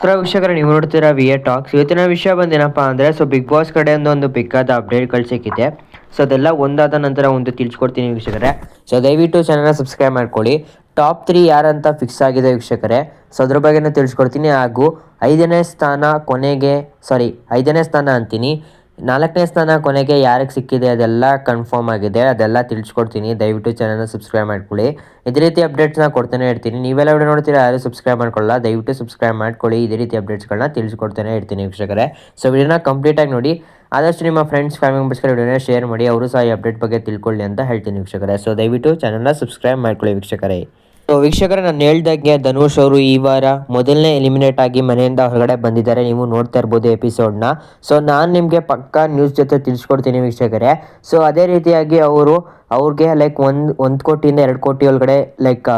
ಹತ್ರ ವೀಕ್ಷಕರ, ನೀವು ನೋಡ್ತೀರಾ ವಿ ಟಾಕ್ಸ್ ಇವತ್ತಿನ ವಿಷಯ ಬಂದೇನಪ್ಪ ಅಂದರೆ ಸೊ ಬಿಗ್ ಬಾಸ್ ಕಡೆಯಿಂದ ಒಂದು ಬಿಗ್ಗಾದ ಅಪ್ಡೇಟ್ ಸಿಕ್ಕಿದೆ. ಸೊ ಅದೆಲ್ಲ ಒಂದಾದ ನಂತರ ಒಂದು ತಿಳಿಸ್ಕೊಡ್ತೀನಿ ವೀಕ್ಷಕರೇ. ಸೊ ದಯವಿಟ್ಟು ಚಾನಲ್ನ ಸಬ್ಸ್ಕ್ರೈಬ್ ಮಾಡ್ಕೊಳ್ಳಿ. ಟಾಪ್ ತ್ರೀ ಯಾರಂತ ಫಿಕ್ಸ್ ಆಗಿದೆ ವೀಕ್ಷಕರೇ ಸೊ ಅದ್ರ ಬಗ್ಗೆನೂ ತಿಳಿಸ್ಕೊಡ್ತೀನಿ. ಹಾಗೂ ಐದನೇ ಸ್ಥಾನ ಕೊನೆಗೆ ಸಾರಿ ಐದನೇ ಸ್ಥಾನ ಅಂತೀನಿ. ನಾಲ್ಕನೇ ಸ್ಥಾನ ಕೊನೆಗೆ ಯಾರಿಗೆ ಸಿಕ್ಕಿದೆ ಅದೆಲ್ಲ ಕನ್ಫರ್ಮ್ ಆಗಿದೆ, ಅದೆಲ್ಲ ತಿಳಿಸ್ಕೊಡ್ತೀನಿ. ದಯವಿಟ್ಟು ಚಾನಲ್ನ ಸಬ್ಸ್ಕ್ರೈಬ್ ಮಾಡ್ಕೊಳ್ಳಿ. ಇದೇ ರೀತಿ ಅಪ್ಡೇಟ್ಸ್ನ ಕೊಡ್ತಾನೆ ಇರ್ತೀನಿ. ನೀವೆಲ್ಲ ವಿಡಿಯೋ ನೋಡ್ತೀರಾ, ಯಾರು ಸಬ್ಸ್ಕ್ರೈಬ್ ಮಾಡ್ಕೊಳ್ಳಲ್ಲ, ದಯವಿಟ್ಟು ಸಬ್ಸ್ಕ್ರೈಬ್ ಮಾಡ್ಕೊಳ್ಳಿ. ಇದೇ ರೀತಿ ಅಪ್ಡೇಟ್ಸ್ಗಳನ್ನ ತಿಳಿಸ್ಕೊಡ್ತಾನೆ ಇರ್ತೀನಿ ವೀಕ್ಷಕರೇ. ಸೊ ವಿಡಿಯೋನ ಕಂಪ್ಲೀಟಾಗಿ ನೋಡಿ. ಆದಷ್ಟು ನಿಮ್ಮ ಫ್ರೆಂಡ್ಸ್ ಫ್ಯಾಮಿಲಿ ಮೆಂಬರ್ಸ್ಗಳ ವಿಡಿಯೋನ ಶೇರ್ ಮಾಡಿ, ಅವರು ಸಹ ಈ ಅಪ್ಡೇಟ್ ಬಗ್ಗೆ ತಿಳ್ಕೊಳ್ಳಿ ಅಂತ ಹೇಳ್ತೀನಿ ವೀಕ್ಷಕರೇ. ಸೊ ದಯವಿಟ್ಟು ಚಾನಲ್ನ ಸಬ್ಸ್ಕ್ರೈಬ್ ಮಾಡ್ಕೊಳ್ಳಿ ವೀಕ್ಷಕರೇ. ಸೊ ವೀಕ್ಷಕರ, ನಾನು ಹೇಳ್ದಾಗೆ ಧನುಷ್ ಅವರು ಈ ವಾರ ಮೊದಲನೇ ಎಲಿಮಿನೇಟ್ ಆಗಿ ಮನೆಯಿಂದ ಹೊರಗಡೆ ಬಂದಿದ್ದಾರೆ. ನೀವು ನೋಡ್ತಾ ಇರ್ಬೋದು ಎಪಿಸೋಡ್ನ ಸೊ ನಾನು ನಿಮಗೆ ಪಕ್ಕಾ ನ್ಯೂಸ್ ಜೊತೆ ತಿಳಿಸ್ಕೊಡ್ತೀನಿ ವೀಕ್ಷಕರೇ. ಸೊ ಅದೇ ರೀತಿಯಾಗಿ ಅವರು, ಅವ್ರಿಗೆ ಲೈಕ್ ಒಂದು ಒಂದು ಕೋಟಿಯಿಂದ ಎರಡು ಕೋಟಿ ಒಳಗಡೆ ಲೈಕ್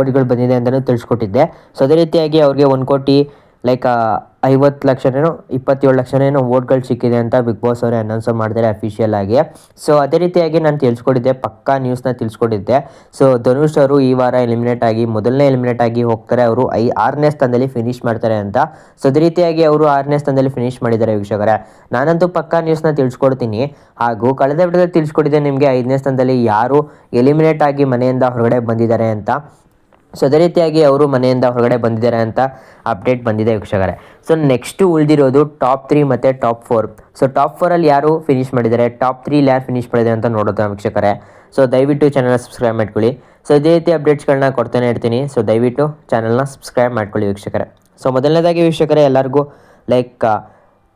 ಓಟ್ಗಳು ಬಂದಿದೆ ಅಂತಲೂ ತಿಳಿಸ್ಕೊಟ್ಟಿದ್ದೆ. ಸೊ ಅದೇ ರೀತಿಯಾಗಿ ಅವ್ರಿಗೆ ಒಂದು ಕೋಟಿ ಲೈಕ್ ಐವತ್ತು ಲಕ್ಷನೇನೋ, ಇಪ್ಪತ್ತೇಳು ಲಕ್ಷನೇನೋ ವೋಟ್ಗಳು ಸಿಕ್ಕಿದೆ ಅಂತ ಬಿಗ್ ಬಾಸ್ ಅವರೇ ಅನೌನ್ಸ್ ಮಾಡಿದ್ದಾರೆ ಅಫಿಷಿಯಲ್ ಆಗಿ. ಸೊ ಅದೇ ರೀತಿಯಾಗಿ ನಾನು ತಿಳಿಸ್ಕೊಟ್ಟಿದ್ದೆ ಪಕ್ಕಾ ನ್ಯೂಸ್ನ ತಿಳಿಸ್ಕೊಟ್ಟಿದ್ದೆ ಸೊ ಧನುಷ್ ಅವರು ಈ ವಾರ ಎಲಿಮಿನೇಟ್ ಆಗಿ, ಮೊದಲನೇ ಎಲಿಮಿನೇಟ್ ಆಗಿ ಹೋಗ್ತಾರೆ. ಅವರು ಐ, ಆರನೇ ಸ್ಥಾನದಲ್ಲಿ ಫಿನಿಶ್ ಮಾಡ್ತಾರೆ ಅಂತ. ಸೊ ಅದೇ ರೀತಿಯಾಗಿ ಅವರು ಆರನೇ ಸ್ಥಾನದಲ್ಲಿ ಫಿನಿಶ್ ಮಾಡಿದ್ದಾರೆ ವೀಕ್ಷಕರೇ. ನಾನಂತೂ ಪಕ್ಕಾ ನ್ಯೂಸ್ನ ತಿಳಿಸ್ಕೊಡ್ತೀನಿ. ಹಾಗೂ ಕಳೆದ ವಿಡಿಯೋದಲ್ಲಿ ತಿಳಿಸ್ಕೊಟ್ಟಿದ್ದೆ ನಿಮಗೆ, ಐದನೇ ಸ್ಥಾನದಲ್ಲಿ ಯಾರು ಎಲಿಮಿನೇಟ್ ಆಗಿ ಮನೆಯಿಂದ ಹೊರಗಡೆ ಬಂದಿದ್ದಾರೆ ಅಂತ. ಸೊ ಅದೇ ರೀತಿಯಾಗಿ ಅವರು ಮನೆಯಿಂದ ಹೊರಗಡೆ ಬಂದಿದ್ದಾರೆ ಅಂತ ಅಪ್ಡೇಟ್ ಬಂದಿದೆ ವೀಕ್ಷಕರೇ. ಸೊ ನೆಕ್ಸ್ಟು ಉಳಿದಿರೋದು ಟಾಪ್ ತ್ರೀ ಮತ್ತು ಟಾಪ್ ಫೋರ್ ಸೊ ಟಾಪ್ ಫೋರಲ್ಲಿ ಯಾರು ಫಿನಿಶ್ ಮಾಡಿದ್ದಾರೆ? ಟಾಪ್ ತ್ರೀಲಿ ಯಾರು ಫಿನಿಶ್ ಮಾಡಿದೆ ಅಂತ ನೋಡೋದು ವೀಕ್ಷಕರೇ. ಸೊ ದಯವಿಟ್ಟು ಚಾನಲ್ನ ಸಬ್ಸ್ಕ್ರೈಬ್ ಮಾಡ್ಕೊಳ್ಳಿ. ಸೊ ಇದೇ ರೀತಿ ಅಪ್ಡೇಟ್ಸ್ಗಳನ್ನ ಕೊಡ್ತಾನೆ ಇರ್ತೀನಿ. ಸೊ ದಯವಿಟ್ಟು ಚಾನಲ್ನ ಸಬ್ಸ್ಕ್ರೈಬ್ ಮಾಡ್ಕೊಳ್ಳಿ ವೀಕ್ಷಕರೇ. ಸೊ ಮೊದಲನೇದಾಗಿ ವೀಕ್ಷಕರೇ, ಎಲ್ಲರಿಗೂ ಲೈಕ್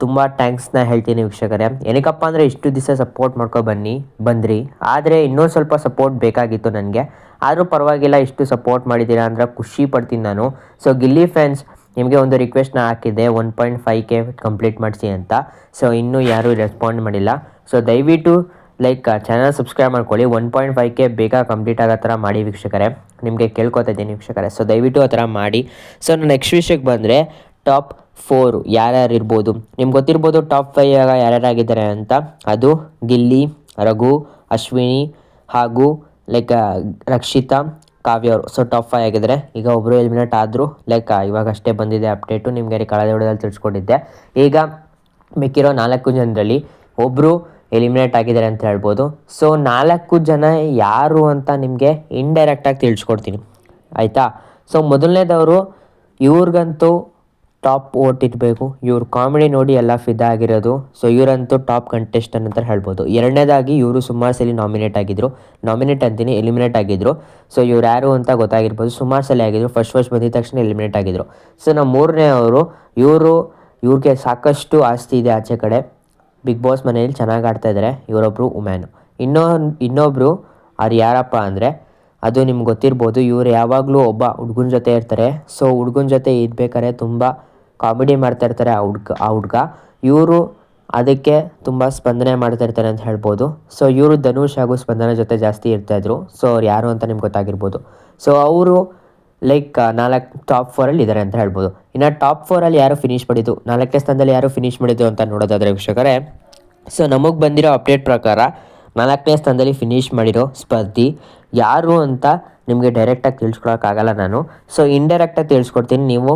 ತುಂಬ ಥ್ಯಾಂಕ್ಸ್ನ ಹೇಳ್ತೀನಿ ವೀಕ್ಷಕರೇ. ಏನಕ್ಕಪ್ಪ ಅಂದರೆ ಇಷ್ಟು ದಿವಸ ಸಪೋರ್ಟ್ ಮಾಡ್ಕೊ ಬನ್ನಿ, ಬಂದ್ರಿ. ಆದರೆ ಇನ್ನೊಂದು ಸ್ವಲ್ಪ ಸಪೋರ್ಟ್ ಬೇಕಾಗಿತ್ತು ನನಗೆ. ಆದರೂ ಪರವಾಗಿಲ್ಲ, ಇಷ್ಟು ಸಪೋರ್ಟ್ ಮಾಡಿದ್ದೀರಾ ಅಂದರೆ ಖುಷಿ ಪಡ್ತೀನಿ ನಾನು. ಸೊ ಗಿಲ್ಲಿ ಫ್ಯಾನ್ಸ್ ನಿಮಗೆ ಒಂದು ರಿಕ್ವೆಸ್ಟ್ನ ಹಾಕಿದ್ದೆ one point five K complete ಮಾಡಿಸಿ ಅಂತ. ಸೊ ಇನ್ನೂ ಯಾರೂ ರೆಸ್ಪಾಂಡ್ ಮಾಡಿಲ್ಲ. ಸೊ ದಯವಿಟ್ಟು ಲೈಕ್ ಚಾನಲ್ ಸಬ್ಸ್ಕ್ರೈಬ್ ಮಾಡ್ಕೊಳ್ಳಿ. ಒನ್ ಪಾಯಿಂಟ್ ಫೈವ್ ಕೆ ಬೇಗ ಕಂಪ್ಲೀಟ್ ಆಗೋ ಥರ ಮಾಡಿ ವೀಕ್ಷಕರೇ. ನಿಮಗೆ ಕೇಳ್ಕೊತಾ ಇದ್ದೀನಿ ವೀಕ್ಷಕರೇ. ಸೊ ದಯವಿಟ್ಟು ಆ ಥರ ಮಾಡಿ. ಸೊ ನಾನು ನೆಕ್ಸ್ಟ್ ವಿಷಯಕ್ಕೆ ಬಂದರೆ ಟಾಪ್ ಫೋರು ಯಾರ್ಯಾರು ಇರ್ಬೋದು? ನಿಮ್ಗೆ ಗೊತ್ತಿರ್ಬೋದು ಟಾಪ್ ಫೈವ್ ಯಾರ್ಯಾರಾಗಿದ್ದಾರೆ ಅಂತ. ಅದು ಗಿಲ್ಲಿ, ರಘು, ಅಶ್ವಿನಿ ಹಾಗೂ ಲೈಕ್ ರಕ್ಷಿತಾ, ಕಾವ್ಯ ಅವರು. ಸೊ ಟಾಪ್ ಫೈವ್ ಆಗಿದ್ದಾರೆ ಈಗ ಒಬ್ಬರು ಎಲಿಮಿನೇಟ್ ಆದರೂ ಲೈಕ್ ಇವಾಗ ಅಷ್ಟೇ ಬಂದಿದೆ ಅಪ್ಡೇಟು ನಿಮಗೆ ಕಳೆದ ವಿಡಿಯೋದಲ್ಲಿ ತಿಳಿಸ್ಕೊಂಡಿದ್ದೆ. ಈಗ ಮಿಕ್ಕಿರೋ ನಾಲ್ಕು ಜನರಲ್ಲಿ ಒಬ್ಬರು ಎಲಿಮಿನೇಟ್ ಆಗಿದ್ದಾರೆ ಅಂತ ಹೇಳ್ಬೋದು. ಸೊ ನಾಲ್ಕು ಜನ ಯಾರು ಅಂತ ನಿಮಗೆ ಇಂಡೈರೆಕ್ಟಾಗಿ ತಿಳಿಸ್ಕೊಡ್ತೀನಿ. ಆಯಿತಾ? ಸೊ ಮೊದಲನೇದವರು ಇವ್ರಿಗಂತೂ ಟಾಪ್ ಓಟ್ ಇರಬೇಕು ಇವರು ಕಾಮಿಡಿ ನೋಡಿ ಎಲ್ಲ ಫಿದಾ ಆಗಿರೋದು. ಸೊ ಇವರಂತೂ ಟಾಪ್ ಕಂಟೆಸ್ಟೆಂಟ್ ಅಂತ ಹೇಳ್ಬೋದು. ಎರಡನೇದಾಗಿ ಇವರು ಸುಮಾರು ಸಲ ನಾಮಿನೇಟ್ ಆಗಿದ್ದರು ನಾಮಿನೇಟ್ ಅಂತೀನಿ ಎಲಿಮಿನೇಟ್ ಆಗಿದ್ದರು ಸೊ ಇವ್ರು ಯಾರು ಅಂತ ಗೊತ್ತಾಗಿರ್ಬೋದು. ಸುಮಾರು ಸಲ ಆಗಿದ್ರು. ಫಸ್ಟ್ ಫಸ್ಟ್ ಬಂದಿದ ತಕ್ಷಣ ಎಲಿಮಿನೇಟ್ ಆಗಿದ್ರು. ಸೊ ನಮ್ಮ ಮೂರನೇ ಅವರು, ಇವರು, ಇವ್ರಿಗೆ ಸಾಕಷ್ಟು ಆಸ್ತಿ ಇದೆ ಆಚೆ ಕಡೆ. ಬಿಗ್ ಬಾಸ್ ಮನೆಯಲ್ಲಿ ಚೆನ್ನಾಗಿ ಆಡ್ತಾ ಇದ್ದಾರೆ ಇವರೊಬ್ಬರು ಉಮ್ಯಾನು ಇನ್ನೊ ಇನ್ನೊಬ್ಬರು ಅವ್ರು ಯಾರಪ್ಪ ಅಂದರೆ, ಅದು ನಿಮ್ಗೆ ಗೊತ್ತಿರ್ಬೋದು. ಇವರು ಯಾವಾಗಲೂ ಒಬ್ಬ ಹುಡ್ಗನ ಜೊತೆ ಇರ್ತಾರೆ. ಸೊ ಹುಡ್ಗನ ಜೊತೆ ಇರ್ಬೇಕಾದ್ರೆ ತುಂಬ ಕಾಮಿಡಿ ಮಾಡ್ತಾ ಇರ್ತಾರೆ ಆ ಹುಡ್ಗ ಆ ಹುಡ್ಗ. ಇವರು ಅದಕ್ಕೆ ತುಂಬ ಸ್ಪಂದನೆ ಮಾಡ್ತಾ ಇರ್ತಾರೆ ಅಂತ ಹೇಳ್ಬೋದು. ಸೊ ಇವರು ಧನುಷ್ ಹಾಗೂ ಸ್ಪಂದನ ಜೊತೆ ಜಾಸ್ತಿ ಇರ್ತಾಯಿದ್ರು ಸೊ ಅವ್ರು ಯಾರು ಅಂತ ನಿಮ್ಗೆ ಗೊತ್ತಾಗಿರ್ಬೋದು. ಸೊ ಅವರು ಲೈಕ್ ನಾಲ್ಕು ಟಾಪ್ ಫೋರಲ್ಲಿ ಇದ್ದಾರೆ ಅಂತ ಹೇಳ್ಬೋದು. ಇನ್ನು ಟಾಪ್ ಫೋರಲ್ಲಿ ಯಾರು ಫಿನಿಶ್ ಮಾಡಿದ್ದು, ನಾಲ್ಕನೇ ಸ್ಥಾನದಲ್ಲಿ ಯಾರು ಫಿನಿಶ್ ಮಾಡಿದ್ದು ಅಂತ ನೋಡೋದಾದರೆ ವೀಕ್ಷಕರೇ. ಸೊ ನಮಗೆ ಬಂದಿರೋ ಅಪ್ಡೇಟ್ ಪ್ರಕಾರ ನಾಲ್ಕನೇ ಸ್ಥಾನದಲ್ಲಿ ಫಿನಿಶ್ ಮಾಡಿರೋ ಸ್ಪರ್ಧಿ ಯಾರು ಅಂತ ನಿಮಗೆ ಡೈರೆಕ್ಟಾಗಿ ತಿಳ್ಸ್ಕೊಳಕ್ಕಾಗಲ್ಲ ನಾನು. ಸೊ ಇಂಡೈರೆಕ್ಟಾಗಿ ತಿಳಿಸ್ಕೊಡ್ತೀನಿ. ನೀವು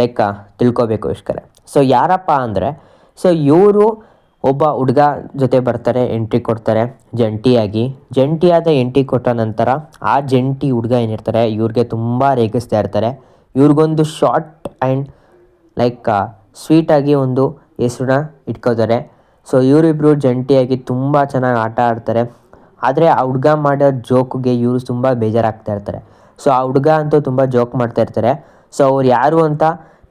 ಲೈಕ್ ತಿಳ್ಕೋಬೇಕು ವೀಕ್ಷಕರೇ ಸೊ ಯಾರಪ್ಪ ಅಂದರೆ ಸೊ ಇವರು ಒಬ್ಬ ಹುಡುಗ ಜೊತೆ ಬರ್ತಾರೆ ಎಂಟ್ರಿ ಕೊಡ್ತಾರೆ, ಜಂಟಿಯಾಗಿ. ಜಂಟಿಯಾದ ಎಂಟ್ರಿ ಕೊಟ್ಟ ನಂತರ ಆ ಜಂಟಿ ಹುಡುಗ ಏನಿರ್ತಾರೆ, ಇವ್ರಿಗೆ ತುಂಬ ರೇಗಿಸ್ತಾ ಇರ್ತಾರೆ. ಇವ್ರಿಗೊಂದು ಶಾರ್ಟ್ ಆ್ಯಂಡ್ ಲೈಕ್ ಸ್ವೀಟಾಗಿ ಒಂದು ಹೆಸ್ರನ್ನ ಇಟ್ಕೋತಾರೆ. ಸೊ ಇವರಿಬ್ಬರು ಜಂಟಿಯಾಗಿ ತುಂಬ ಚೆನ್ನಾಗಿ ಆಟ ಆಡ್ತಾರೆ. ಆದರೆ ಆ ಹುಡುಗ ಮಾಡೋ ಜೋಕ್ಗೆ ಇವರು ತುಂಬ ಬೇಜಾರಾಗ್ತಾ ಇರ್ತಾರೆ. ಸೊ ಆ ಹುಡುಗ ಅಂತೂ ತುಂಬ ಜೋಕ್ ಮಾಡ್ತಾ ಇರ್ತಾರೆ. ಸೊ ಅವ್ರು ಯಾರು ಅಂತ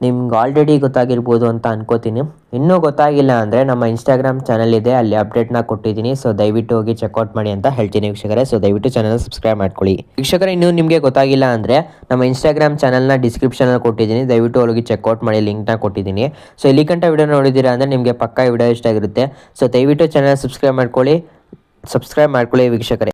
ನಿಮ್ಗೆ ಆಲ್ರೆಡಿ ಗೊತ್ತಾಗಿರ್ಬೋದು ಅಂತ ಅನ್ಕೋತೀನಿ. ಇನ್ನೂ ಗೊತ್ತಾಗಿಲ್ಲ ಅಂದರೆ ನಮ್ಮ ಇನ್ಸ್ಟಾಗ್ರಾಮ್ ಚಾನಲ್ ಇದೆ, ಅಲ್ಲಿ ಅಪ್ಡೇಟ್ನ ಕೊಟ್ಟಿದ್ದೀನಿ. ಸೊ ದಯವಿಟ್ಟು ಹೋಗಿ ಚೆಕ್ಔಟ್ ಮಾಡಿ ಅಂತ ಹೇಳ್ತೀನಿ ವೀಕ್ಷಕರೇ. ಸೊ ದಯವಿಟ್ಟು ಚಾನಲ್ ಸಬ್ಸ್ಕ್ರೈಬ್ ಮಾಡ್ಕೊಳ್ಳಿ. ವೀಕ್ಷಕರೇ, ಇನ್ನೂ ನಿಮಗೆ ಗೊತ್ತಾಗಿಲ್ಲ ಅಂದರೆ ನಮ್ಮ ಇನ್ಸ್ಟಾಗ್ರಾಮ್ ಚಾನಲ್ನ ಡಿಸ್ಕ್ರಿಪ್ಷನಲ್ಲಿ ಕೊಟ್ಟಿದ್ದೀನಿ. ದಯವಿಟ್ಟು ಹೋಗಿ ಚೆಕ್ಔಟ್ ಮಾಡಿ ಲಿಂಕ್ನ ಕೊಟ್ಟಿದ್ದೀನಿ. ಸೊ ಇಲ್ಲಿ ಕಂಟ ವಿಡಿಯೋ ನೋಡಿದ್ದೀರಾ ಅಂದರೆ ನಿಮಗೆ ಪಕ್ಕ ವಿಡಿಯೋ ಇಷ್ಟ ಆಗಿರುತ್ತೆ ಸೊ ದಯವಿಟ್ಟು ಚಾನಲ್ ಸಬ್ಸ್ಕ್ರೈಬ್ ಮಾಡ್ಕೊಳ್ಳಿ. ಸಬ್ಸ್ಕ್ರೈಬ್ ಮಾಡ್ಕೊಳ್ಳಿ ವೀಕ್ಷಕರೇ.